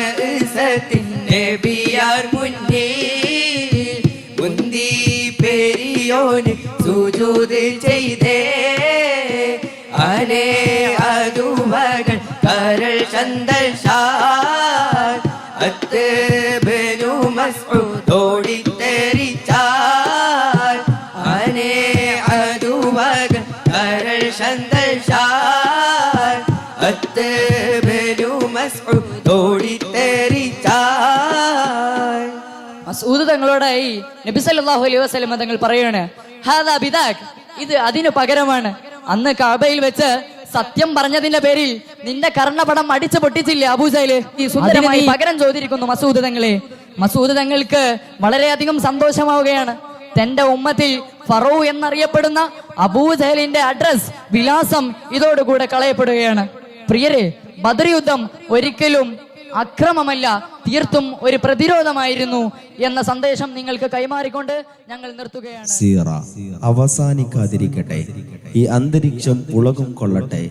ഉള്ളാരത്തിന്റെ ബിയാർ മുന്നിൽ മുന്തി പെരിയോന് സുജൂത് ചെയ്തേ. അനേ അതുവകൾ കരൾ ചന്തൽ അത്ത് ബനു മസ്ഊദോടി തെരിച്ചാൽ അനേ അതുവകൾ കരൾ ചന്തൽ അത്ത് ബനു മസ്ഊദോടി തെരിച്ചാൽ മസൂദ് തങ്ങളോടായി നബി സല്ലല്ലാഹു അലൈഹി വസല്ലം തങ്ങൾ പറയാണ് ഹാദാ ബിദാക് ഇത് അതിനു പകരമാണ്. അന്ന് കഅബയിൽ വെച്ച് സത്യം പറഞ്ഞതിന്റെ പേരിൽ നിന്റെ കർണപടം അടിച്ചു പൊട്ടിച്ചില്ലേ അബൂജയിൽ ഈ സുന്ദരമായി പകരം ചോദിച്ചിരിക്കുന്നു മസൂദ് തങ്ങളെ. മസൂദ് തങ്ങൾക്ക് വളരെയധികം സന്തോഷമാവുകയാണ്. തന്റെ ഉമ്മത്തിൽ ഫറോ എന്നറിയപ്പെടുന്ന അബൂജഹലിന്റെ അഡ്രസ് വിലാസം ഇതോടുകൂടെ കളയപ്പെടുകയാണ്. പ്രിയരെ ബദർ യുദ്ധം ഒരിക്കലും അക്രമമല്ല തീർത്തും ഒരു പ്രതിരോധമായിരുന്നു എന്ന സന്ദേശം നിങ്ങൾക്ക് കൈമാറിക്കൊണ്ട് ഞങ്ങൾ നിർത്തുകയാണ്. സീറ അവസാനിക്കാതിരിക്കട്ടെ. ഈ അന്തരീക്ഷം ഉളകും കൊള്ളട്ടെ.